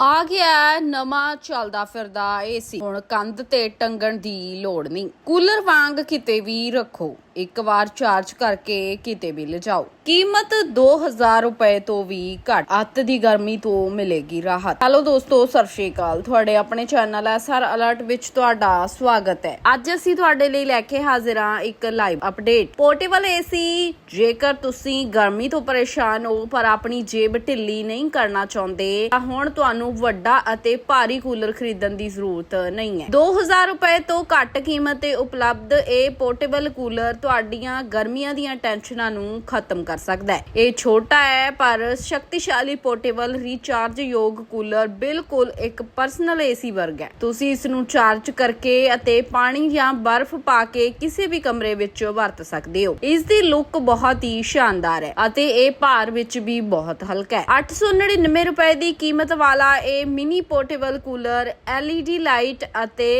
ਆ ਗਿਆ ਨਵਾਂ ਚੱਲਦਾ ਫਿਰਦਾ ਏਸੀ ਹੁਣ ਕੰਧ ਤੇ ਟੰਗਣ ਦੀ ਲੋੜ ਨਹੀਂ। ਕੂਲਰ ਵਾਂਗ ਕਿਤੇ ਵੀ ਰੱਖੋ। ਇੱਕ ਵਾਰ ਚਾਰਜ ਕਰਕੇ ਕਿਤੇ ਵੀ ਲਿਜਾਓ। ਕੀਮਤ 2000 ਰੁਪਏ ਤੋਂ ਵੀ ਘੱਟ। ਅੱਤ ਦੀ ਗਰਮੀ ਤੋਂ ਮਿਲੇਗੀ ਰਾਹਤ। ਹੈਲੋ ਦੋਸਤੋ, ਸਤਿ ਸ਼੍ਰੀ ਅਕਾਲ। ਤੁਹਾਡੇ ਆਪਣੇ ਚੈਨਲ ਐਸਆਰ ਅਲਰਟ ਵਿੱਚ ਤੁਹਾਡਾ ਸਵਾਗਤ ਹੈ। ਅੱਜ ਅਸੀਂ ਤੁਹਾਡੇ ਲਈ ਲੈ ਕੇ ਹਾਜ਼ਰ ਹਾਂ ਇੱਕ ਲਾਈਵ ਅਪਡੇਟ ਪੋਰਟੇਬਲ ਏਸੀ ਜੇਕਰ ਤੁਸੀਂ ਗਰਮੀ ਤੋਂ ਪਰੇਸ਼ਾਨ ਹੋ ਪਰ ਆਪਣੀ ਜੇਬ ਢਿੱਲੀ ਨਹੀਂ ਕਰਨਾ ਚਾਹੁੰਦੇ, ਤਾਂ ਹੁਣ ਤੁਹਾਨੂੰ ਵੱਡਾ ਅਤੇ ਭਾਰੀ ਕੂਲਰ ਖਰੀਦਣ ਦੀ ਜ਼ਰੂਰਤ ਨਹੀਂ ਹੈ। 2000 ਰੁਪਏ ਤੋਂ ਘੱਟ ਕੀਮਤ ਤੇ ਉਪਲਬਧ ਇਹ ਪੋਰਟੇਬਲ ਕੂਲਰ ਤੁਹਾਡੀਆਂ ਗਰਮੀਆਂ ਦੀਆਂ ਟੈਨਸ਼ਨਾਂ ਨੂੰ ਖਤਮ ਕਰ ਸਕਦਾ ਹੈ। ਇਹ ਛੋਟਾ ਹੈ, ਪਰ ਸ਼ਕਤੀਸ਼ਾਲੀ ਪੋਰਟੇਬਲ ਰੀਚਾਰਜ ਯੋਗ ਕੂਲਰ ਬਿਲਕੁਲ ਇੱਕ ਪਰਸਨਲ ਏਸੀ ਵਰਗਾ ਹੈ। ਤੁਸੀਂ ਇਸ ਨੂੰ ਚਾਰਜ ਕਰਕੇ ਅਤੇ ਪਾਣੀ ਜਾਂ ਬਰਫ਼ ਪਾ ਕੇ ਕਿਸੇ ਵੀ ਕਮਰੇ ਵਿੱਚ ਵਰਤ ਸਕਦੇ ਹੋ। ਇਸ ਦੀ ਲੁੱਕ ਬਹੁਤ ਹੀ ਸ਼ਾਨਦਾਰ ਹੈ ਅਤੇ ਇਹ ਭਾਰ ਵਿੱਚ ਵੀ ਬਹੁਤ ਹਲਕਾ ਹੈ। 899 ਰੁਪਏ ਦੀ ਕੀਮਤ ਵਾਲਾ ਇਹ mini portable cooler LED light ਅਤੇ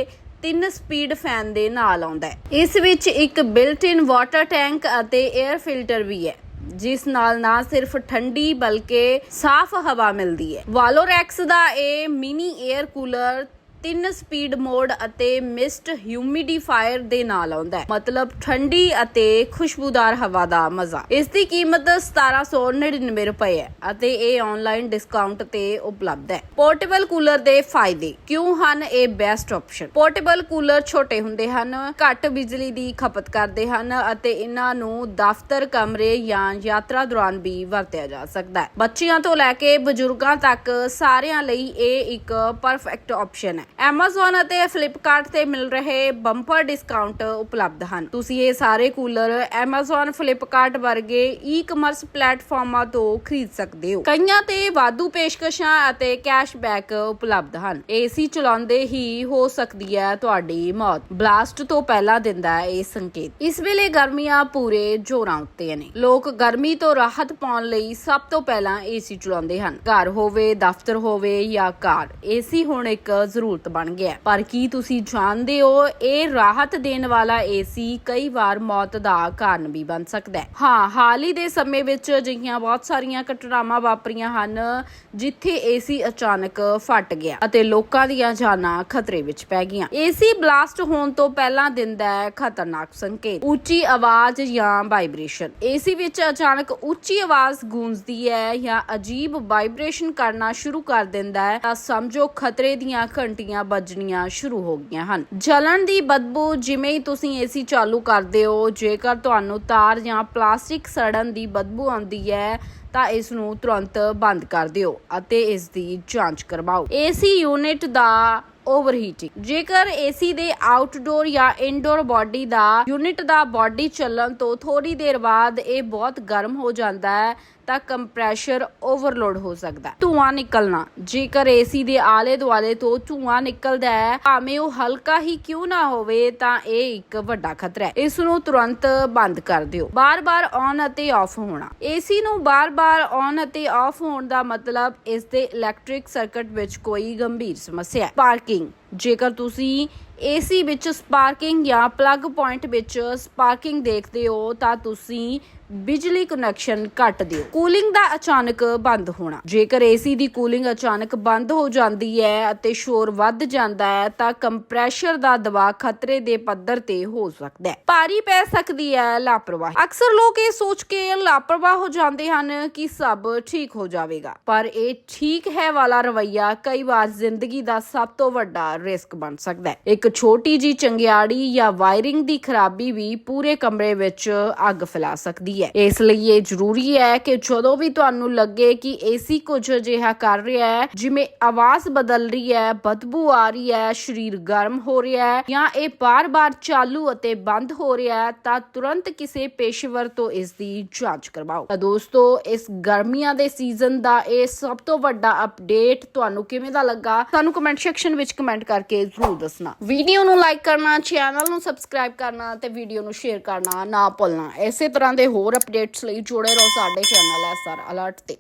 ਤਿੰਨ ਸਪੀਡ ਫੈਨ ਦੇ ਨਾਲ ਆਉਂਦਾ ਹੈ। ਇਸ ਵਿੱਚ ਇੱਕ ਬਿਲਟ ਇਨ ਵਾਟਰ ਟੈਂਕ ਅਤੇ 에ਅਰ ਫਿਲਟਰ ਵੀ ਹੈ, ਜਿਸ ਨਾਲ ਨਾ ਸਿਰਫ ਠੰਡੀ ਬਲਕਿ ਸਾਫ਼ ਹਵਾ ਮਿਲਦੀ ਹੈ। ਵਾਲੋਰੈਕਸ ਦਾ ਇਹ ਮਿਨੀ 에ਅਰ ਕੂਲਰ ਤਿੰਨ ਸਪੀਡ ਮੋਡ ਅਤੇ ਮਿਸਟ ਹਿਊਮਿਡੀਫਾਇਰ ਦੇ ਨਾਲ ਆਉਂਦਾ ਹੈ। ਮਤਲਬ ਠੰਡੀ ਅਤੇ ਖੁਸ਼ਬੂਦਾਰ ਹਵਾ ਦਾ ਮਜ਼ਾ। ਇਸ ਦੀ ਕੀਮਤ 1799 ਰੁਪਏ ਹੈ ਅਤੇ ਇਹ ਆਨਲਾਈਨ ਡਿਸਕਾਊਂਟ ਤੇ ਉਪਲਬਧ ਹੈ। ਪੋਰਟੇਬਲ ਕੂਲਰ ਦੇ ਫਾਇਦੇ ਕਿਉਂ ਹਨ? ਇਹ ਬੈਸਟ ਆਪਸ਼ਨ ਪੋਰਟੇਬਲ ਕੂਲਰ ਛੋਟੇ ਹੁੰਦੇ ਹਨ, ਘੱਟ ਬਿਜਲੀ ਦੀ ਖਪਤ ਕਰਦੇ ਹਨ ਅਤੇ ਇਹਨਾਂ ਨੂੰ ਦਫ਼ਤਰ, ਕਮਰੇ ਜਾਂ ਯਾਤਰਾ ਦੌਰਾਨ ਵੀ ਵਰਤਿਆ ਜਾ ਸਕਦਾ ਹੈ। ਬੱਚਿਆਂ ਤੋਂ ਲੈ ਕੇ ਬਜ਼ੁਰਗਾਂ ਤੱਕ ਸਾਰਿਆਂ ਲਈ ਇਹ ਇੱਕ ਪਰਫੈਕਟ ਆਪਸ਼ਨ ਹੈ। Amazon ਅਤੇ Flipkart ਤੇ ਮਿਲ ਰਹੇ ਬੰਪਰ ਡਿਸਕਾਊਂਟ ਉਪਲਬਧ ਹਨ। ਤੁਸੀਂ ਇਹ ਸਾਰੇ ਕੂਲਰ Amazon, Flipkart ਵਰਗੇ ਈ-ਕਮਰਸ ਪਲੇਟਫਾਰਮਾਂ ਤੋਂ ਖਰੀਦ ਸਕਦੇ ਹੋ। ਕਈਆਂ ਤੇ ਵਾਧੂ ਪੇਸ਼ਕਸ਼ਾਂ ਅਤੇ ਕੈਸ਼ਬੈਕ ਉਪਲਬਧ ਹਨ। ਏਸੀ ਚਲਾਉਂਦੇ ਹੀ ਹੋ ਸਕਦੀ ਹੈ ਤੁਹਾਡੀ ਮੌਤ। ਬਲਾਸਟ ਤੋਂ ਪਹਿਲਾਂ ਦਿੰਦਾ ਇਹ ਸੰਕੇਤ। ਇਸ ਵੇਲੇ ਗਰਮੀਆਂ ਪੂਰੇ ਜ਼ੋਰਾਂ ਉੱਤੇ ਨੇ। ਲੋਕ ਗਰਮੀ ਤੋਂ ਰਾਹਤ ਪਾਉਣ ਲਈ ਸਭ ਤੋਂ ਪਹਿਲਾਂ ਏਸੀ ਚਲਾਉਂਦੇ ਹਨ। ਘਰ ਹੋਵੇ, ਦਫ਼ਤਰ ਹੋਵੇ ਜਾਂ ਕਾਰ ਏਸੀ ਹੁਣ ਇੱਕ ਜ਼ਰੂਰਤ ਬਣ ਗਿਆ ਪਰ ਕੀ ਤੁਸੀਂ ਜਾਣਦੇ ਹੋ, ਇਹ ਰਾਹਤ ਦੇਣ ਵਾਲਾ ਏਸੀ ਕਈ ਵਾਰ ਮੌਤ ਦਾ ਕਾਰਨ ਵੀ ਬਣ ਸਕਦਾ ਹੈ। ਹਾਂ, ਹਾਲ ਹੀ ਦੇ ਸਮੇਂ ਵਿੱਚ ਅਜਿਹੀਆਂ ਬਹੁਤ ਸਾਰੀਆਂ ਘਟਨਾਵਾਂ ਵਾਪਰੀਆਂ ਹਨ, ਜਿੱਥੇ ਏਸੀ ਅਚਾਨਕ ਫਟ ਗਿਆ ਅਤੇ ਲੋਕਾਂ ਦੀਆਂ ਜਾਨਾਂ ਖਤਰੇ ਵਿੱਚ ਪੈ ਗਈਆਂ। ਏਸੀ ਬਲਾਸਟ ਹੋਣ ਤੋਂ ਪਹਿਲਾਂ ਦਿੰਦਾ ਹੈ ਖਤਰਨਾਕ ਸੰਕੇਤ, ਉੱਚੀ ਆਵਾਜ਼ ਜਾਂ ਵਾਈਬ੍ਰੇਸ਼ਨ। ਏਸੀ ਵਿੱਚ ਅਚਾਨਕ ਉੱਚੀ ਆਵਾਜ਼ ਗੂੰਜਦੀ ਹੈ ਜਾਂ ਅਜੀਬ ਵਾਈਬ੍ਰੇਸ਼ਨ ਕਰਨਾ ਸ਼ੁਰੂ ਕਰ ਦਿੰਦਾ ਹੈ, ਤਾਂ ਸਮਝੋ ਖਤਰੇ ਦੀਆਂ ਘੰਟੀਆਂ ਵੱਜਣੀਆਂ ਸ਼ੁਰੂ ਹੋ ਗਈਆਂ ਹਨ। ਜਲਣ ਦੀ ਬਦਬੂ ਜਿਵੇਂ ਹੀ ਤੁਸੀਂ ਏਸੀ ਚਾਲੂ ਕਰਦੇ ਹੋ, ਜੇਕਰ ਤੁਹਾਨੂੰ ਤਾਰ ਜਾਂ ਪਲਾਸਟਿਕ ਸੜਨ ਦੀ ਬਦਬੂ ਆਉਂਦੀ ਹੈ, ਤਾਂ ਇਸ ਨੂੰ ਤੁਰੰਤ ਬੰਦ ਕਰ ਦਿਓ ਅਤੇ ਇਸ ਦੀ ਜਾਂਚ ਕਰਵਾਓ। ਏਸੀ ਯੂਨਿਟ ਦਾ ਓਵਰਹੀਟਿੰਗ ਜੇਕਰ ਏਸੀ ਦੇ ਆਊਟਡੋਰ ਜਾਂ ਇਨਡੋਰ ਬਾਡੀ ਦਾ ਯੂਨਿਟ ਦਾ ਬਾਡੀ ਚੱਲਣ ਤੋਂ ਥੋੜੀ ਦੇਰ ਬਾਅਦ ਇਹ ਬਹੁਤ ਗਰਮ ਹੋ ਜਾਂਦਾ ਹੈ ਤਾਂ ਕੰਪਰੈਸ਼ਰ ਓਵਰਲੋਡ ਹੋ ਸਕਦਾ ਹੈ। ਧੂਆਂ ਨਿਕਲਣਾ। ਜੇਕਰ ਏਸੀ ਦੇ ਆਲੇ ਦੁਆਲੇ ਤੋਂ ਧੂਆਂ ਨਿਕਲਦਾ ਹੈ, ਭਾਵੇਂ ਉਹ ਹਲਕਾ ਹੀ ਕਿਉਂ ਨਾ ਹੋਵੇ, ਤਾਂ ਇਹ ਇੱਕ ਵੱਡਾ ਖਤਰਾ ਹੈ। ਇਸ ਨੂੰ ਤੁਰੰਤ ਬੰਦ ਕਰ ਦਿਓ। ਬਾਰ-ਬਾਰ ਔਨ ਅਤੇ ਆਫ ਹੋਣਾ। ਏਸੀ ਨੂੰ ਬਾਰ-ਬਾਰ ਔਨ ਅਤੇ ਆਫ ਹੋਣ ਦਾ ਮਤਲਬ ਇਸ ਦੇ ਇਲੈਕਟ੍ਰਿਕ ਸਰਕਟ ਵਿੱਚ ਕੋਈ ਗੰਭੀਰ ਸਮੱਸਿਆ ਹੈ। ਸਪਾਰਕਿੰਗ ਜੇਕਰ ਤੁਸੀਂ ਏਸੀ ਵਿੱਚ ਸਪਾਰਕਿੰਗ ਜਾਂ ਪਲੱਗ ਪੁਆਇੰਟ ਵਿੱਚ ਸਪਾਰਕਿੰਗ ਦੇਖਦੇ ਹੋ ਤਾਂ ਤੁਸੀਂ ਬਿਜਲੀ ਕਨੈਕਸ਼ਨ ਕੱਟ ਦਿਓ। ਕੂਲਿੰਗ ਦਾ ਅਚਾਨਕ ਬੰਦ ਹੋਣਾ। ਜੇਕਰ ਏਸੀ ਦੀ ਕੂਲਿੰਗ ਅਚਾਨਕ ਬੰਦ ਹੋ ਜਾਂਦੀ ਹੈ ਅਤੇ ਸ਼ੋਰ ਵੱਧ ਜਾਂਦਾ ਹੈ, ਤਾਂ ਕੰਪਰੈਸ਼ਰ ਦਾ ਦਬਾਅ ਖਤਰੇ ਦੇ ਪੱਧਰ ਤੇ ਹੋ ਸਕਦਾ ਹੈ। ਭਾਰੀ ਪੈ ਸਕਦੀ ਹੈ ਲਾਪਰਵਾਹੀ। ਅਕਸਰ ਲੋਕ ਇਹ ਸੋਚ ਕੇ ਲਾਪਰਵਾਹ ਹੋ ਜਾਂਦੇ ਹਨ ਕਿ ਸਭ ਠੀਕ ਹੋ ਜਾਵੇਗਾ। ਪਰ ਇਹ ਠੀਕ ਹੈ ਵਾਲਾ ਰਵਈਆ ਕਈ ਵਾਰ ਜ਼ਿੰਦਗੀ ਦਾ ਸਭ ਤੋਂ ਵੱਡਾ ਰਿਸਕ ਬਣ ਸਕਦਾ ਹੈ। ਇੱਕ ਛੋਟੀ ਜੀ ਚੰਗਿਆੜੀ ਜਾਂ ਵਾਇਰਿੰਗ ਦੀ ਖਰਾਬੀ ਵੀ ਪੂਰੇ ਕਮਰੇ ਵਿੱਚ ਅੱਗ ਫੈਲਾ ਸਕਦੀ ਹੈ। ਇਸ ਲਈ ਇਹ ਜ਼ਰੂਰੀ ਹੈ ਕਿ ਜਦੋਂ ਵੀ ਤੁਹਾਨੂੰ ਲੱਗੇ ਕਿ ਏਸੀ ਕੁਝ ਅਜਿਹਾ ਕਰ ਰਿਹਾ ਹੈ, ਜਿਵੇਂ ਆਵਾਜ਼ ਬਦਲ ਰਹੀ ਹੈ, ਬਦਬੂ ਆ ਰਹੀ ਹੈ, ਸਰੀਰ ਗਰਮ ਹੋ ਰਿਹਾ ਹੈ ਜਾਂ ਇਹ ਬਾਰ-ਬਾਰ ਚਾਲੂ ਅਤੇ ਬੰਦ ਹੋ ਰਿਹਾ ਹੈ, ਤਾਂ ਤੁਰੰਤ ਕਿਸੇ ਪੇਸ਼ੇਵਰ ਤੋਂ ਇਸ ਦੀ ਜਾਂਚ ਕਰਵਾਓ। ਤਾਂ ਦੋਸਤੋ, ਇਸ ਗਰਮੀਆਂ ਦੇ ਸੀਜ਼ਨ ਦਾ ਇਹ ਸਭ ਤੋਂ ਵੱਡਾ ਅਪਡੇਟ ਤੁਹਾਨੂੰ ਕਿਵੇਂ ਦਾ ਲੱਗਾ, ਸਾਨੂੰ ਕਮੈਂਟ ਸੈਕਸ਼ਨ ਵਿੱਚ ਕਮੈਂਟ ਕਰਕੇ ਜ਼ਰੂਰ ਦੱਸਣਾ। ਵੀਡੀਓ ਨੂੰ ਲਾਈਕ ਕਰਨਾ ਚੈਨਲ ਨੂੰ ਸਬਸਕ੍ਰਾਈਬ ਕਰਨਾ ਤੇ ਵੀਡੀਓ ਨੂੰ ਸ਼ੇਅਰ ਕਰਨਾ, ਨਾ ਭੁੱਲਣਾ। ਇਸੇ ਤਰ੍ਹਾਂ ਦੇ ਹੋਰ ਅਪਡੇਟਸ ਲਈ ਜੁੜੇ ਰਹੋ ਸਾਡੇ ਚੈਨਲ ਐਸਆਰ ਅਲਰਟ ਤੇ।